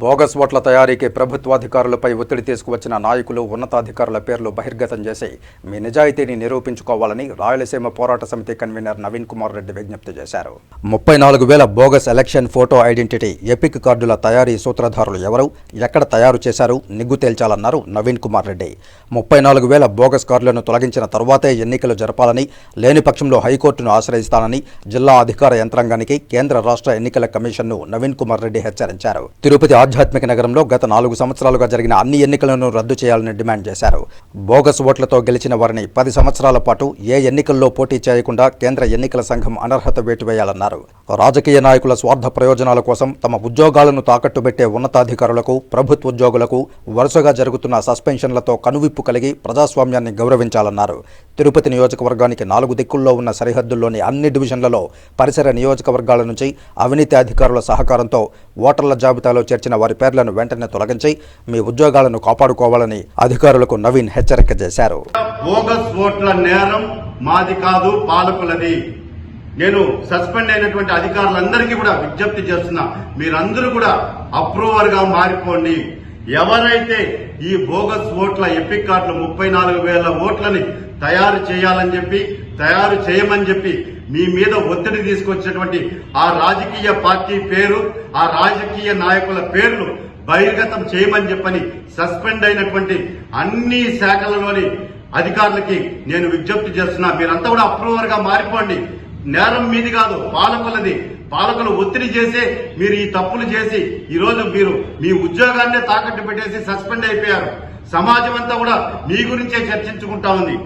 Bogus ఓట్ల తయారీకి ప్రభుత్వాధికారులపై ఒత్తిడి తీసుకువచ్చిన నాయకులు ఉన్నతాధికారుల పేర్లు బహిర్గతం చేసి మీ నిజాయితీని నిరూపించుకోవాలని రాయలసీమ పోరాట సమితి కన్వీనర్ నవీన్ కుమార్ రెడ్డి విజ్ఞప్తి చేశారు. ముప్పై నాలుగు వేల bogus election photo identity EPIC కార్డుల తయారీ సూత్రధారులు ఎవరు ఎక్కడ తయారు చేశారు నిగ్గు తేల్చాలన్నారు నవీన్ కుమార్ రెడ్డి. ముప్పై నాలుగు వేల బోగస్ కార్డులను తొలగించిన తర్వాతే ఎన్నికలు జరపాలని లేని పక్షంలో హైకోర్టును ఆశ్రయిస్తానని జిల్లా అధికార యంత్రాంగానికి కేంద్ర రాష్ట్ర ఎన్నికల కమిషన్ను నవీన్ కుమార్ రెడ్డి హెచ్చరించారు. తిరుపతి ఆధ్యాత్మిక నగరంలో గత నాలుగు సంవత్సరాలుగా జరిగిన అన్ని ఎన్నికలను రద్దు చేయాలని డిమాండ్ చేశారు. బోగస్ ఓట్లతో గెలిచిన వారిని పది సంవత్సరాల పాటు ఏ ఎన్నికల్లో పోటీ చేయకుండా కేంద్ర ఎన్నికల సంఘం అనర్హత వేటు వేయాలన్నారు రాజకీయ నాయకుల స్వార్థ ప్రయోజనాల కోసం తమ ఉద్యోగాలను తాకట్టు పెట్టే ఉన్నతాధికారులకు ప్రభుత్వ ఉద్యోగులకు వరుసగా జరుగుతున్న సస్పెన్షన్లతో కనువిప్పు కలిగి ప్రజాస్వామ్యాన్ని గౌరవించాలన్నారు. తిరుపతి నియోజకవర్గానికి నాలుగు దిక్కుల్లో ఉన్న సరిహద్దుల్లోని అన్ని డివిజన్లలో పరిసర నియోజకవర్గాల నుంచి అవినీతి అధికారుల సహకారంతో ఓటర్ల జాబితాలో చేర్చిన వారి పేర్లను వెంటనే తొలగించి మీ ఉద్యోగాలను కాపాడుకోవాలని అధికారులకు నవీన్ హెచ్చరిక చేశారు. ఓట్ల నేరం మాది కాదు పాలకులది. నేను సస్పెండ్ అయినటువంటి అధికారులందరికీ కూడా విజ్ఞప్తి చేస్తున్నా మీరందరూ కూడా అప్రూవర్గా మారిపోండి. ఎవరైతే ఈ బోగస్ ఓట్ల ఎపిక్ కార్డులు ముప్పై నాలుగు వేల ఓట్లని తయారు చేయాలని చెప్పి తయారు చేయమని చెప్పి మీ మీద ఒత్తిడి తీసుకొచ్చినటువంటి ఆ రాజకీయ పార్టీ పేరు ఆ రాజకీయ నాయకుల పేర్లు బహిర్గతం చేయమని చెప్పని సస్పెండ్ అయినటువంటి అన్ని శాఖలలోని అధికారులకి నేను విజ్ఞప్తి చేస్తున్నా. మీరంతా కూడా అప్రూవర్గా మారిపోండి. నేరం మీది కాదు పాలకులది. పాలకులు ఒత్తిడి చేసే మీరు ఈ తప్పులు చేసి ఈరోజు మీరు మీ ఉద్యోగాన్నే తాకట్టు పెట్టేసి సస్పెండ్ అయిపోయారు. సమాజం అంతా కూడా మీ గురించే చర్చించుకుంటా ఉంది.